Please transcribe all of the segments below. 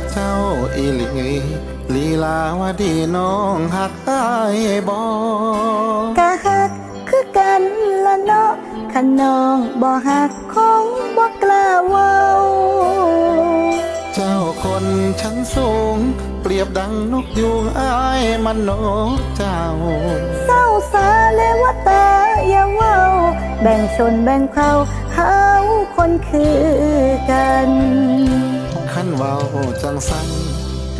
กเจ้าอีหลีลีลาวดีน้องหักอายบอกะฮักคือกันละเนาะขันน้องบ่ฮักคงบ่กล้าเว้า เจ้าคนชั้นสูง เปรียบดังนกยูงอายมันนกเจ้า เศร้าสาเลยว่าตาอย่าเว้า แบ่งชนแบ่งเผ่าเฮาคนคือกันขั้น เว้าจังสัน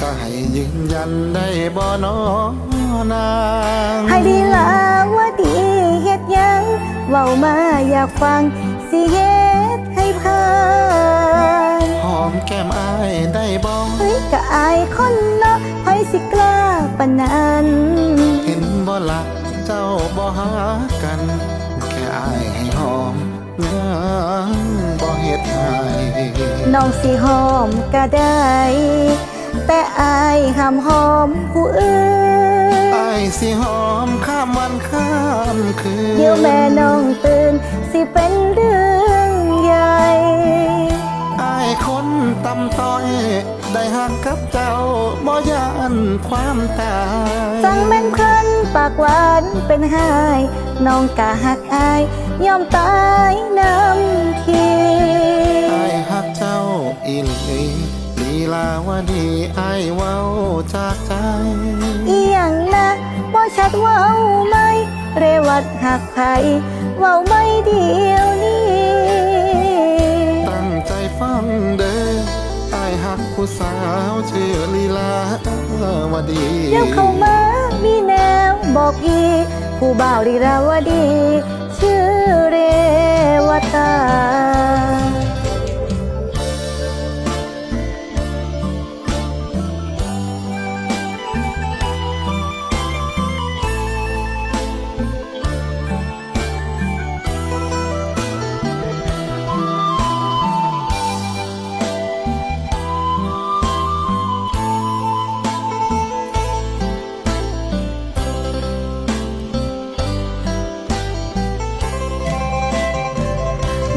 ก็ให้ยืนยันได้บ่นอนางให้ดีลาว่าดีเฮ็ดหยังเว้ามาอยากฟัง สิเฮ็ดให้ผ่านหอมแก้มอายได้บ่เฮ้ยกะอายคนเนาะไผสิกล้าปานนั้นเห็นบ่ละเจ้าบ่หากัน แค่อายให้หอมยัง บ่เฮ็ดให้น้องสิหอมก็ได้ แต่อายห้ามหอมผู้อื่นอายสิหอมข้ามวันข้ามคืนเดี๋ยวแม่น้องตื่น สิเป็นเรื่องใหญ่อายคนตำต้อย ได้หักกับเจ้าบ่ยานความตายจังแม่นพันปากหวานเป็นหาย น้องกะหักอาย ยอมตายน้ำทีอายหักเจ้าอีหลีลีลาวดีอายเว้าจากใจอีหยังนะบ่ชัดเว้าไหมเรวัดหักไผเว้าไม่เดียวนี้ตั้งใจฟังเด้ออายหักผู้สาวชื่อลีลาวดีเดี๋ยวเข้ามามีแนวบอกพี่ผู้บ่าวลีราวดี ชื่อ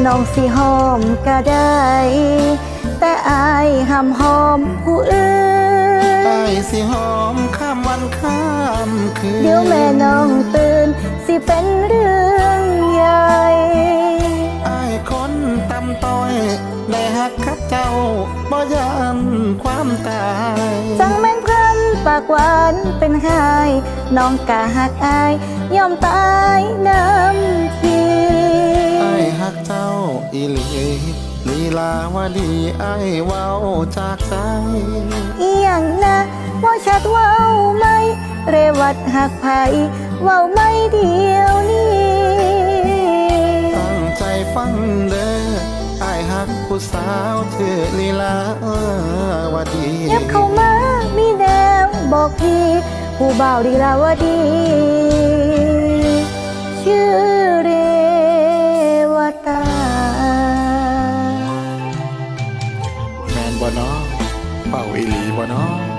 น้องสิหอมก็ได้ แต่อายห้ามหอมผู้อื่นอายสิหอมข้ามวันข้ามคืน เดี๋ยวแม่น้องตื่น สิเป็นเรื่องใหญ่อายคนตำต้อยได้หักกับเจ้าบ่ยานความตายจังแม่นพันปากหวานเป็นหายน้องกะหักอาย ยอมตายน้ำทีอาย หักเจ้าอีหลีลีลาวดีอายเว้าจากใจ อีหยังนะว่าชัดเว้าไหม เรวัดหักไผเว้าไม่เดียวนี้ตั้งใจฟังเด้ออายหักผู้สาวชื่อลีลาวดียับเข้ามามีแนวบอกพี่ผู้บ่าวดีลาวดีชื่อเร You wanna.